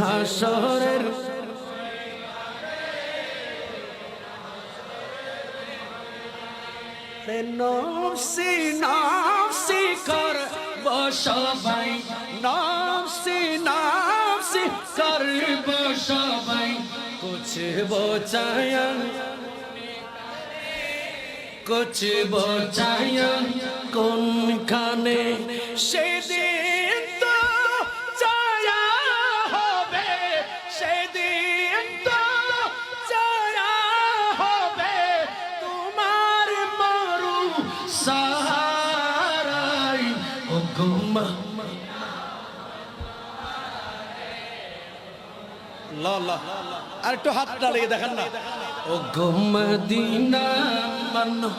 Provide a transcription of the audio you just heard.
হাসরের নফসি নফসি কর সবাই, নফসি নফসি করব সবাই। কুছ বোচায়া কুছ বোচায়া কোনখানে সেদিন সাহারাই ও গুম্মা। আর একটু হাত লাগিয়ে দেখেন না। ও গো মদিনা মানো